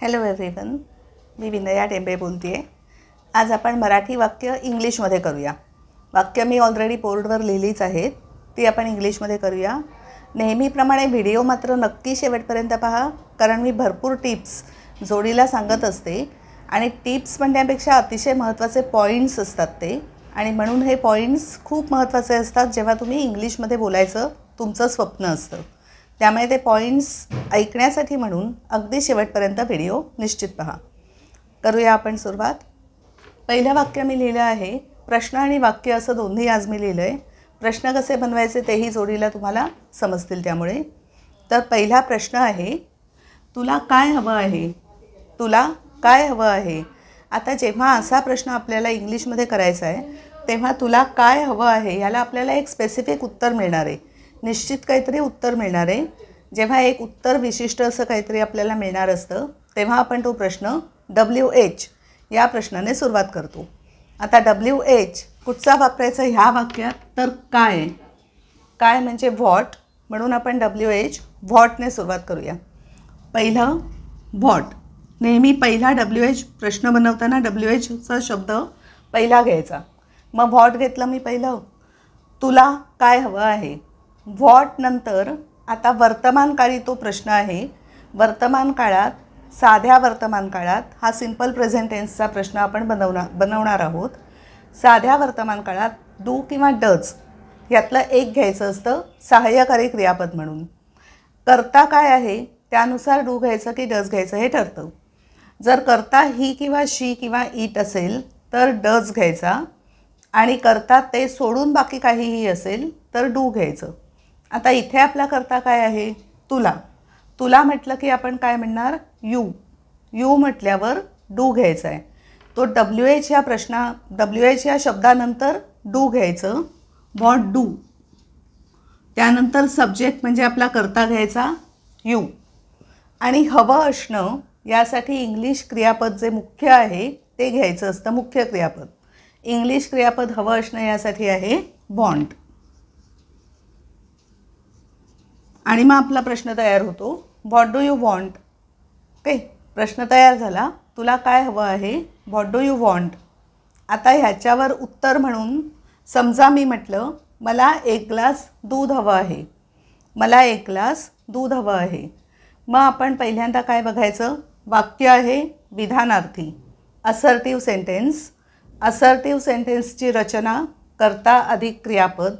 Hello everyone मी विनया टेंबे बोलते आहे आज आपण मराठी वाक्य इंग्लिशमध्ये करूया. वाक्य मी ऑलरेडी बोर्डवर लिहिलीच आहेत. ती आपण इंग्लिशमध्ये करूया. नेहमीप्रमाणे व्हिडिओ मात्र नक्की शेवटपर्यंत पहा कारण मी भरपूर टिप्स जोडीला सांगत असते. आणि टिप्स म्हणण्यापेक्षा अतिशय महत्त्वाचे पॉईंट्स असतात ते. आणि म्हणून हे पॉईंट्स खूप महत्त्वाचे असतात जेव्हा तुम्ही इंग्लिशमध्ये बोलायचं तुमचं स्वप्न असतं. त्यामुळे ते पॉईंट्स ऐकण्यासाठी म्हणून अगदी शेवटपर्यंत व्हिडिओ निश्चित पहा. करूया आपण सुरुवात. पहिलं वाक्य मी लिहिलं आहे प्रश्न आणि वाक्य असं दोन्ही आज मी लिहिलं आहे प्रश्न कसे बनवायचे तेही जोडीला तुम्हाला समजतील त्यामुळे. तर पहिला प्रश्न आहे तुला काय हवं आहे? तुला काय हवं आहे? आता जेव्हा असा प्रश्न आपल्याला इंग्लिशमध्ये करायचा आहे तेव्हा तुला काय हवं आहे ह्याला आपल्याला एक स्पेसिफिक उत्तर मिळणार आहे. निश्चित काहीतरी उत्तर मिळणार आहे. जेव्हा एक उत्तर विशिष्ट असं काहीतरी आपल्याला मिळणार असतं तेव्हा आपण तो प्रश्न डब्ल्यू एच या प्रश्नाने सुरुवात करतो. आता डब्ल्यू एच कुठचा वापरायचा ह्या वाक्यात तर काय काय म्हणजे व्हॉट? म्हणून आपण डब्ल्यू एच व्हॉटने सुरुवात करूया. पहिलं व्हॉट. नेहमी पहिला डब्ल्यू एच प्रश्न बनवताना डब्ल्यू एचचा शब्द पहिला घ्यायचा. मग व्हॉट घेतलं मी पहिलं? तुला काय हवं आहे? व्हॉट नंतर आता वर्तमान काळी तो प्रश्न आहे. वर्तमान काळात साध्या वर्तमान काळात हा सिंपल प्रेझेंट टेन्सचा प्रश्न आपण बनवणार बनवणार आहोत. साध्या वर्तमान काळात डू किंवा डज यातलं एक घ्यायचं असतं सहाय्यकारी क्रियापद म्हणून. करता काय आहे? त्यानुसार डू घ्यायचं की डज घ्यायचं हे ठरतं. जर करता ही किंवा शी किंवा इट असेल तर डज घ्यायचा. आणि करता ते सोडून बाकी काहीही असेल तर डू घ्यायचं. आता इथे आपला करता काय आहे? तुला. तुला म्हटलं की आपण काय म्हणणार? यू. यू म्हटल्यावर डू घ्यायचा आहे. तो डब्ल्यू एच या प्रश्ना डब्ल्यू एच या शब्दानंतर डू घ्यायचं. What do. त्यानंतर सब्जेक्ट म्हणजे आपला करता घ्यायचा यू. आणि हवं असणं यासाठी इंग्लिश क्रियापद जे मुख्य आहे ते घ्यायचं असतं मुख्य क्रियापद. इंग्लिश क्रियापद हवं असणं यासाठी आहे बॉन्ड. आणि मग आपला प्रश्न तयार होतो what do you want okay प्रश्न तयार झाला. तुला काय हवं आहे? व्हॉट डू यू वॉन्ट आता ह्याच्यावर उत्तर म्हणून समजा मी म्हटलं मला एक ग्लास दूध हवं आहे. मला एक ग्लास दूध हवं आहे. मग आपण पहिल्यांदा काय बघायचं? वाक्य आहे विधानार्थी. असर्टिव्ह सेंटेन्स असर्टिव्ह सेंटेन्सची रचना करता अधिक क्रियापद.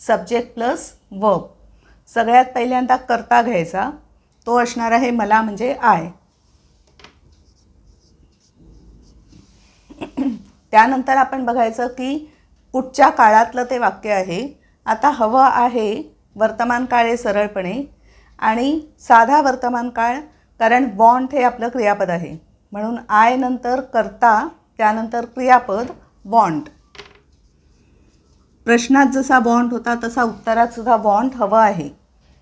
सब्जेक्ट प्लस वर्ब सगळ्यात पहिल्यांदा करता घ्यायचा. तो असणार आहे मला म्हणजे आय. त्यानंतर आपण बघायचं की कुठच्या काळातलं ते वाक्य आहे. आता हवं आहे वर्तमान काळ आहे सरळपणे आणि साधा वर्तमान काळ कारण बॉन्ड हे आपलं क्रियापद आहे. म्हणून आय नंतर करता त्यानंतर क्रियापद बॉन्ड. प्रश्नात जसा बॉन्ड होता तसा उत्तरात सुद्धा वॉन्ट हवं आहे.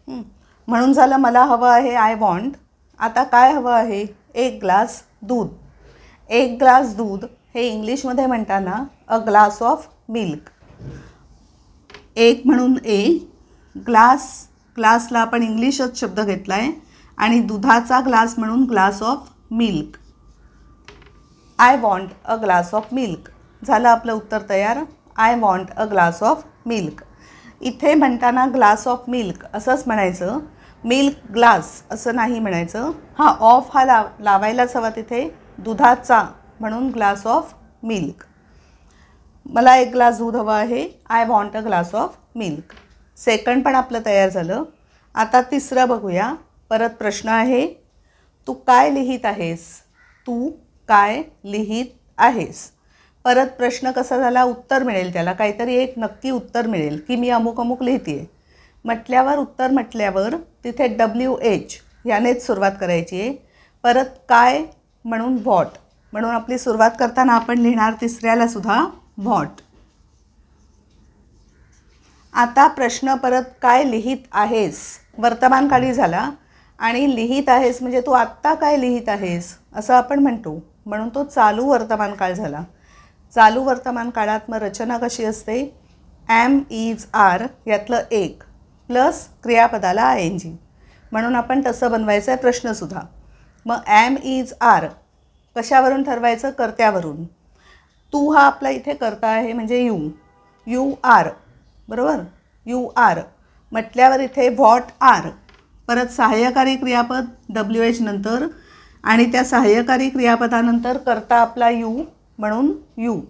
म्हणून झालं मला हवं आहे आय वॉन्ट आता काय हवं आहे? एक ग्लास दूध. एक ग्लास दूध हे इंग्लिशमध्ये म्हणताना अ ग्लास ऑफ मिल्क एक म्हणून ए ग्लास ग्लासला आपण इंग्लिशच शब्द घेतला आहे आणि दुधाचा ग्लास म्हणून glass of milk I want a glass of milk झालं आपलं उत्तर तयार. I want a glass of milk इथे म्हणताना ग्लास ऑफ मिल्क असंच म्हणायचं. मिल्क ग्लास असं नाही म्हणायचं. हा ऑफ हा लाव लावायलाच हवा तिथे. दुधाचा म्हणून ग्लास ऑफ मिल्क मला एक ग्लास दूध हवं आहे. I want a glass of milk second पण आपलं तयार झालं. आता तिसरं बघूया. परत प्रश्न आहे. तू काय लिहित आहेस? तू काय लिहित आहेस? परत प्रश्न कसा झाला उत्तर मिळेल त्याला. काहीतरी एक नक्की उत्तर मिळेल की मी अमुक अमुक लिहिते आहे म्हटल्यावर उत्तर म्हटल्यावर तिथे डब्ल्यू एच यानेच सुरुवात करायची आहे. परत काय म्हणून व्हॉट म्हणून आपली सुरुवात करताना आपण लिहिणार तिसऱ्याला सुद्धा व्हॉट आता प्रश्न परत काय लिहित आहेस? वर्तमानकाळी झाला आणि लिहित आहेस म्हणजे तू आत्ता काय लिहित आहेस? असं आपण म्हणतो. म्हणून तो चालू वर्तमान काळ झाला. चालू वर्तमान काळात मग रचना कशी असते? ॲम इज आर यातलं एक प्लस क्रियापदाला आय एन जी म्हणून आपण तसं बनवायचं आहे प्रश्नसुद्धा. मग ॲम इज आर कशावरून ठरवायचं? कर्त्यावरून. तू हा आपला इथे करता आहे म्हणजे यू. You are. बरोबर? You are. म्हटल्यावर इथे व्हॉट आर? परत सहाय्यकारी क्रियापद डब्ल्यू एच नंतर. आणि त्या सहाय्यकारी क्रियापदानंतर करता आपला यू. म्हणून यू.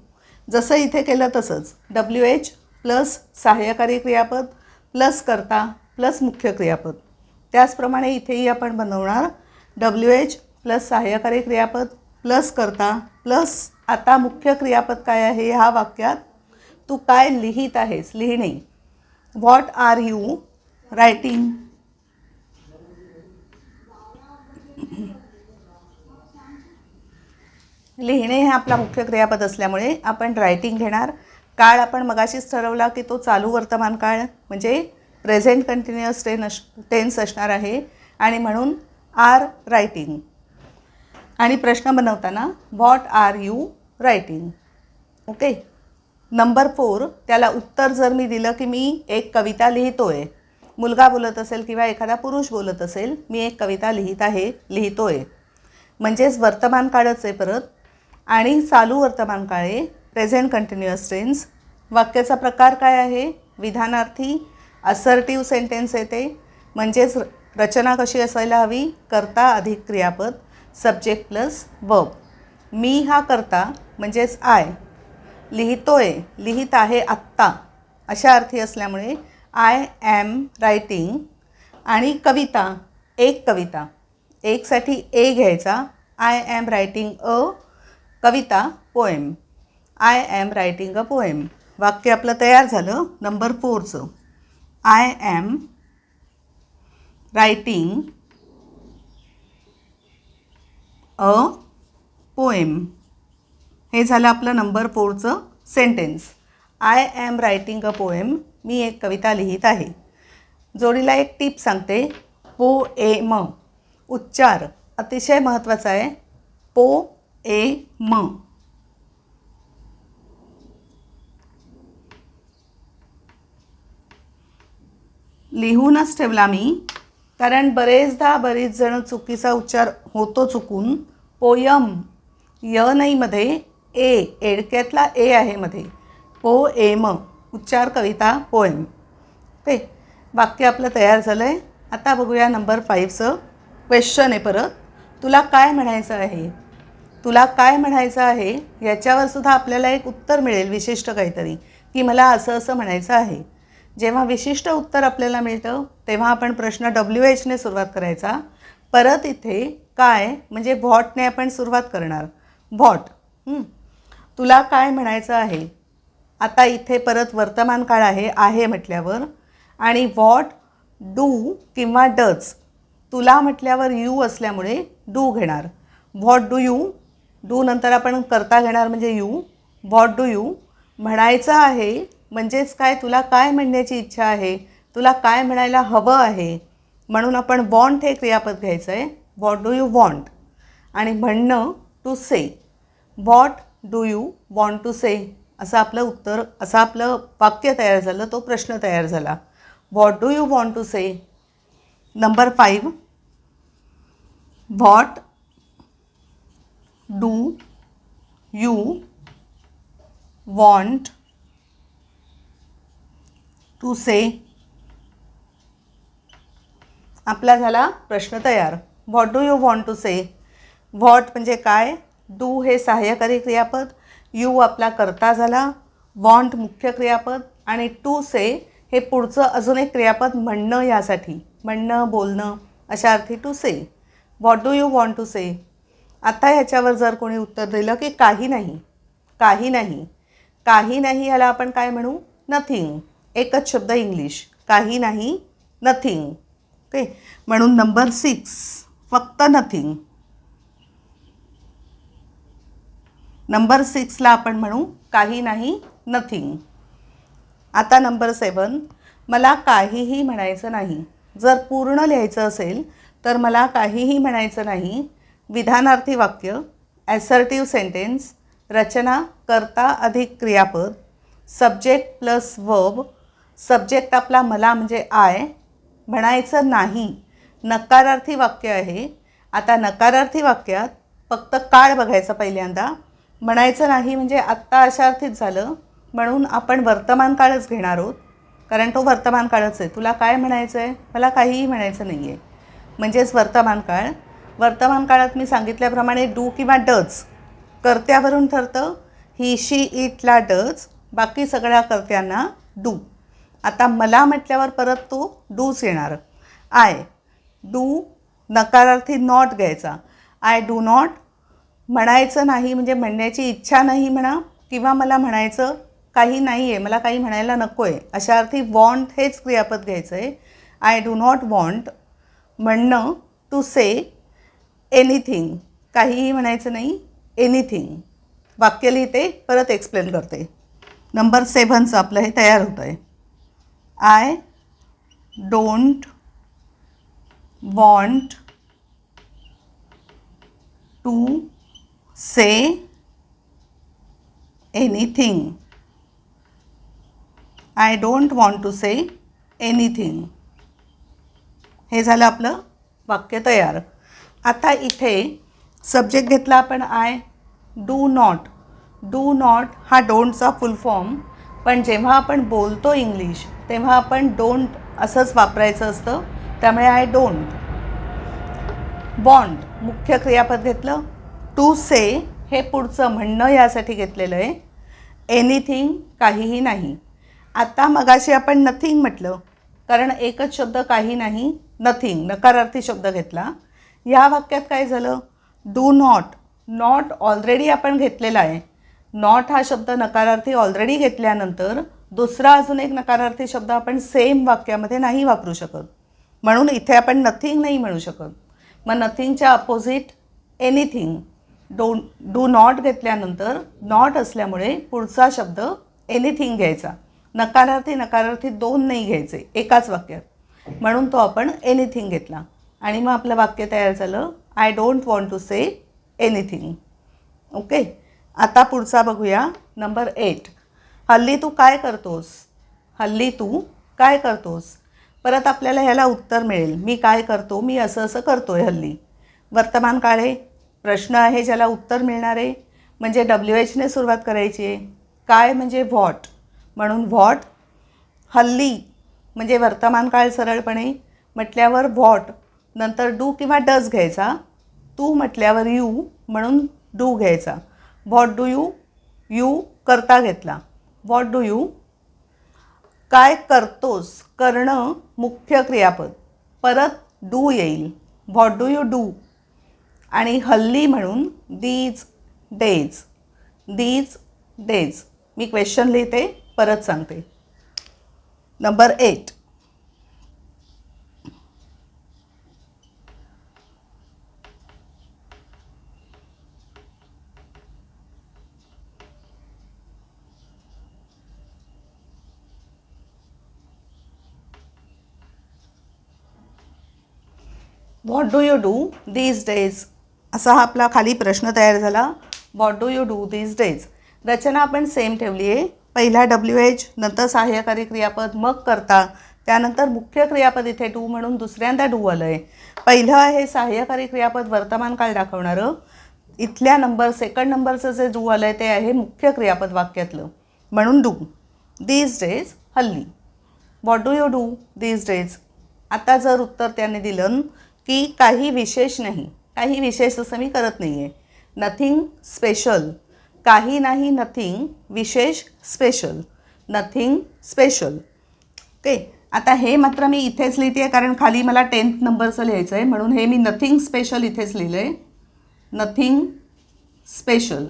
जसं इथे केलं तसंच. डब्ल्यू एच प्लस सहाय्यकारी क्रियापद प्लस करता प्लस मुख्य क्रियापद. त्याचप्रमाणे इथेही आपण बनवणार डब्ल्यू एच प्लस सहाय्यकारी क्रियापद प्लस करता प्लस आता मुख्य क्रियापद काय आहे ह्या वाक्यात तू काय लिहित आहेस? लिहिणे. व्हॉट आर यू रायटिंग लिहिणे हे आपला मुख्य क्रियापद असल्यामुळे आपण रायटिंग घेणार. काळ आपण मगाशीच ठरवला की तो चालू वर्तमान काळ म्हणजे present continuous tense tense असणार आहे. आणि म्हणून आर रायटिंग आणि प्रश्न बनवताना what are you writing okay number four त्याला उत्तर जर मी दिलं की मी एक कविता लिहितो आहे मुलगा बोलत असेल किंवा एखादा पुरुष बोलत असेल मी एक कविता लिहित आहे लिहितो आहे म्हणजेच वर्तमान काळच आहे परत. आणि चालू वर्तमान काळे प्रेझेंट कंटिन्युअस टेन्स वाक्याचा प्रकार काय आहे? विधानार्थी असर्टिव्ह सेंटेन्स येते. म्हणजेच रचना कशी असायला हवी? करता अधिक क्रियापद सब्जेक्ट प्लस वर्ब मी हा करता म्हणजेच आय लिहितोय लिहित आहे आत्ता. अशा अर्थी असल्यामुळे आय ॲम रायटिंग आणि कविता एक कविता. एकसाठी ए घ्यायचा. I am writing a Kavita poem I am writing a poem वाक्य आपलं तयार झालं. Number फोरचं I am writing a poem हे झालं आपलं number फोरचं sentence I am writing a poem मी एक कविता लिहित आहे. जोडीला एक टीप सांगते. पो ए म उच्चार. अतिशय महत्त्वाचा आहे. पो ए म. लिहूनच ठेवला मी कारण बरेचदा बरीच जण चुकीचा उच्चार होतो चुकून. पोयम य नाहीमध्ये ए एडक्यातला ए आहे मध्ये. पो ए म उच्चार कविता पोएम ते वाक्य आपलं तयार झालं आहे आता बघूया नंबर फाईव्हचं क्वेश्चन आहे परत. तुला काय म्हणायचं आहे? तुला काय म्हणायचं आहे? याच्यावर सुद्धा आपल्याला एक उत्तर मिळेल विशिष्ट काहीतरी की मला असं असं म्हणायचं आहे. जेव्हा विशिष्ट उत्तर आपल्याला मिळतं तेव्हा आपण प्रश्न डब्ल्यू एचने सुरुवात करायचा. परत इथे काय म्हणजे व्हॉटने आपण सुरुवात करणार. व्हॉट तुला काय म्हणायचं आहे? आता इथे परत वर्तमान काळ आहे आहे म्हटल्यावर. आणि व्हॉट डू किंवा डज तुला म्हटल्यावर यू असल्यामुळे डू घेणार. व्हॉट डू यू डू नंतर आपण करता घेणार म्हणजे यू. व्हॉट डू यू म्हणायचं आहे म्हणजेच काय तुला काय म्हणण्याची इच्छा आहे तुला काय म्हणायला हवं आहे म्हणून आपण वॉन्ट हे क्रियापद घ्यायचं आहे व्हॉट डू यू वॉन्ट आणि म्हणणं to say what do you want to say असं आपलं उत्तर असं आपलं वाक्य तयार झालं तो प्रश्न तयार झाला. What do you want to say number five what do you want to say. आपला झाला प्रश्न तयार. What do you want to say what म्हणजे काय? डू हे सहाय्यकारी क्रियापद. यू आपला करता झाला. वॉन्ट मुख्य क्रियापद. आणि टू से हे पुढचं अजून एक क्रियापद म्हणणं यासाठी. म्हणणं बोलणं अशा अर्थी to say what do you want to say आता ह्याच्यावर जर कोणी उत्तर दिलं की काही नाही काही नाही काही नाही याला आपण काय म्हणू? नथिंग एकच शब्द इंग्लिश. काही नाही नथिंग ओके? म्हणून नंबर सिक्स फक्त नथिंग नंबर सिक्सला आपण म्हणू काही नाही नथिंग आता नंबर सेवन मला काहीही म्हणायचं नाही. जर पूर्ण लिहायचं असेल तर मला काहीही म्हणायचं नाही. विधानार्थी वाक्य ॲसर्टिव्ह सेंटेन्स रचना करता अधिक क्रियापद सब्जेक्ट प्लस वर्ब सब्जेक्ट आपला मला म्हणजे आय म्हणायचं नाही नकारार्थी वाक्य आहे. आता नकारार्थी वाक्यात फक्त काळ बघायचं पहिल्यांदा. म्हणायचं नाही म्हणजे आत्ता अशा अर्थीच झालं म्हणून आपण वर्तमान काळच घेणार आहोत. कारण तो वर्तमान काळच आहे. तुला काय म्हणायचं आहे मला काहीही म्हणायचं नाही आहे म्हणजेच वर्तमान काळ वर्तमान काळात मी सांगितल्याप्रमाणे डू किंवा डज कर्त्यावरून ठरतं. ही शी इटला डज. बाकी सगळ्या कर्त्यांना डू. आता मला म्हटल्यावर परत तो डूच येणार. आय डू नकारार्थी नॉट घ्यायचा. आय डू नॉट म्हणायचं नाही म्हणजे म्हणण्याची इच्छा नाही म्हणा किंवा मला म्हणायचं काही नाही आहे मला काही म्हणायला नको आहे अशा अर्थी वॉन्ट हेच क्रियापद घ्यायचं आहे आय डू नॉट वॉन्ट म्हणणं टू से एनिथिंग काहीही म्हणायचं नाही एनिथिंग वाक्य लिहिते परत एक्सप्लेन करते. नंबर सेव्हनचं आपलं हे तयार होतं आहे I don't want to say anything I don't want to say anything हे झालं आपलं वाक्य तयार. आता इथे सब्जेक्ट घेतला आपण I do not do not हा डोंटचा फुल फॉर्म पण जेव्हा आपण बोलतो इंग्लिश तेव्हा आपण डोंट असंच वापरायचं असतं. त्यामुळे आय डोंट बॉन्ड मुख्य क्रियापद घेतलं. टू से हे पुढचं म्हणणं यासाठी घेतलेलं आहे. एनिथिंग काहीही नाही. आता मगाशी आपण नथिंग म्हटलं. कारण एकच शब्द काही नाही नथिंग नकारार्थी शब्द घेतला. या वाक्यात काय झालं? डू नॉट नॉट ऑलरेडी आपण घेतलेला आहे. नॉट हा शब्द नकारार्थी ऑलरेडी घेतल्यानंतर दुसरा अजून एक नकारार्थी शब्द आपण सेम वाक्यामध्ये नाही वापरू शकत. म्हणून इथे आपण नथिंग नाही म्हणू शकत. मग नथिंगच्या opposite anything do do not घेतल्यानंतर नॉट असल्यामुळे पुढचा शब्द एनिथिंग घ्यायचा. नकारार्थी नकारार्थी दोन नाही घ्यायचे. एकाच वाक्यात. म्हणून तो आपण एनिथिंग घेतला. आणि मग आपलं वाक्य तयार झालं. I don't want to say anything okay आता पुढचा बघूया. नंबर एट हल्ली तू काय करतोस? हल्ली तू काय करतोस? परत आपल्याला ह्याला उत्तर मिळेल. मी काय करतो? मी असं असं करतो आहे हल्ली. वर्तमान काळ आहे प्रश्न आहे ज्याला उत्तर मिळणार. आहे म्हणजे डब्ल्यू एचने सुरुवात करायची आहे. काय म्हणजे व्हॉट म्हणून व्हॉट हल्ली. म्हणजे वर्तमान काळ सरळपणे म्हटल्यावर व्हॉट नंतर डू किंवा डज घ्यायचा. तू म्हटल्यावर यू म्हणून डू घ्यायचा. What do you? यू करता घेतला. What do you? काय करतोस? करणं मुख्य क्रियापद. परत डू येईल. What do you do? आणि हल्ली म्हणून दीज डेज दीज डेज मी क्वेश्चन लिहिते परत सांगते. Number eight what do you do these days असा हा आपला खाली प्रश्न तयार झाला. What do you do these days रचना आपण सेम ठेवली आहे. पहिला डब्ल्यू एच नंतर सहाय्यकारी क्रियापद मग करता. त्यानंतर मुख्य क्रियापद इथे डू म्हणून दुसऱ्यांदा डू आलं आहे पहिलं आहे सहाय्यकारी क्रियापद वर्तमान काळ दाखवणारं. इथल्या नंबर सेकंड नंबरचं जे डू आलं आहे ते आहे मुख्य क्रियापद वाक्यातलं. म्हणून डू दीज डेज हल्ली. What do you do these days आता जर उत्तर त्याने दिलं की काही विशेष नाही. काही विशेष असं मी करत नाही आहे नथिंग स्पेशल काही नाही नथिंग विशेष स्पेशल नथिंग स्पेशल ओके आता हे मात्र मी इथेच लिहिते आहे कारण खाली मला टेन्थ नंबरचं लिहायचं आहे म्हणून हे मी नथिंग स्पेशल इथेच लिहिलं आहे नथिंग स्पेशल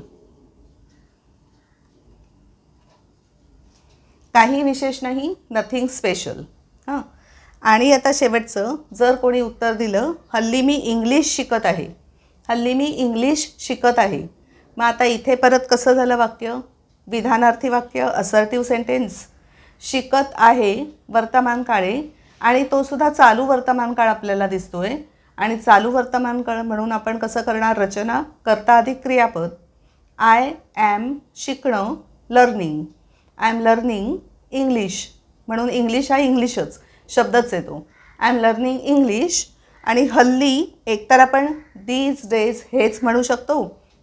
काही विशेष नाही नथिंग स्पेशल हां. आणि आता शेवटचं जर कोणी उत्तर दिलं हल्ली मी इंग्लिश शिकत आहे. हल्ली मी इंग्लिश शिकत आहे. मग आता इथे परत कसं झालं वाक्य? विधानार्थी वाक्य असर्टिव्ह सेंटेन्स शिकत आहे वर्तमान काळे आणि तो सुद्धा चालू वर्तमान काळ आपल्याला दिसतो आहे आणि चालू वर्तमान काळ म्हणून आपण कसं करणार? रचना करता अधिक क्रियापद. आय ॲम शिकणं learning I am learning English म्हणून इंग्लिश हा इंग्लिशच शब्दच येतो आय एम लर्निंग इंग्लिश आणि हल्ली एकतर आपण दीज डेज हेच म्हणू शकतो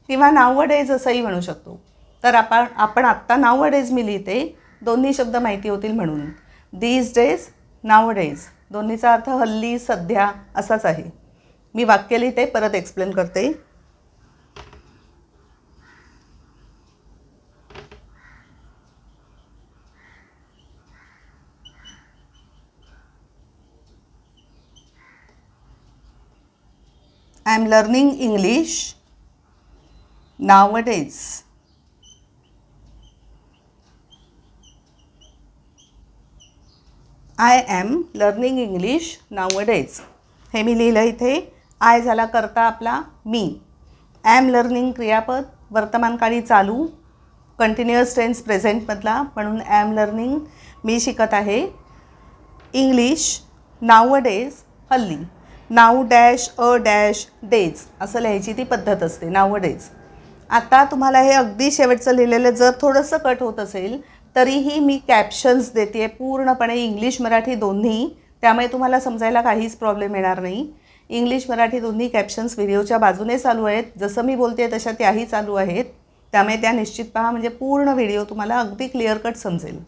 किंवा नाव डेज असंही म्हणू शकतो. तर आपण आपण आत्ता नाव डेज मी लिहिते दोन्ही शब्द माहिती होतील म्हणून. दीज डेज नाव डेज दोन्हीचा अर्थ हल्ली सध्या असाच आहे. मी वाक्य लिहिते परत एक्सप्लेन करते. I am learning English nowadays. I am learning English nowadays. हे मी लिहिलं इथे. आय झाला करता आपला मी. ॲम लर्निंग क्रियापद वर्तमानकाळी चालू कंटिन्युअस टेन्स प्रेझेंटमधला म्हणून ॲम लर्निंग मी शिकत आहे. इंग्लिश नावडेज हल्ली. Now dash a dash days असं लिहायची ती पद्धत असते नावडेज आता तुम्हाला हे अगदी शेवटचं लिहिलेलं जर थोडंसं कट होत असेल तरीही मी कॅप्शन्स देते आहे पूर्णपणे इंग्लिश मराठी दोन्ही. त्यामुळे तुम्हाला समजायला काहीच प्रॉब्लेम येणार नाही. इंग्लिश मराठी दोन्ही कॅप्शन्स व्हिडिओच्या बाजूने चालू आहेत. जसं मी बोलते तशा त्याही चालू आहेत. त्यामुळे त्या निश्चित पहा म्हणजे पूर्ण व्हिडिओ तुम्हाला अगदी क्लिअर कट समजेल.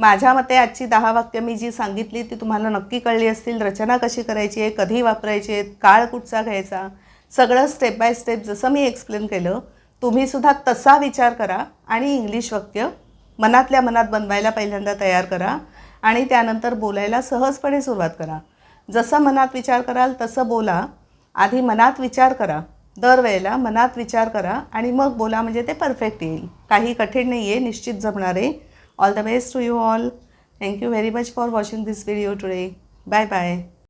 माझ्या मते आजची दहा वाक्य मी जी सांगितली ती तुम्हाला नक्की कळली असतील. रचना कशी करायची आहे कधी वापरायची आहेत काळ कुठचा घ्यायचा सगळं स्टेप बाय स्टेप जसं मी एक्सप्लेन केलं तुम्हीसुद्धा तसा विचार करा आणि इंग्लिश वाक्य मनातल्या मनात बनवायला पहिल्यांदा तयार करा आणि त्यानंतर बोलायला सहजपणे सुरुवात करा. जसं मनात विचार कराल तसं बोला. आधी मनात विचार करा. दरवेळेला मनात विचार करा आणि मग बोला म्हणजे ते परफेक्ट येईल. काही कठीण नाही आहे निश्चित जमणार All the best to you all. Thank you very much for watching this video today. Bye bye.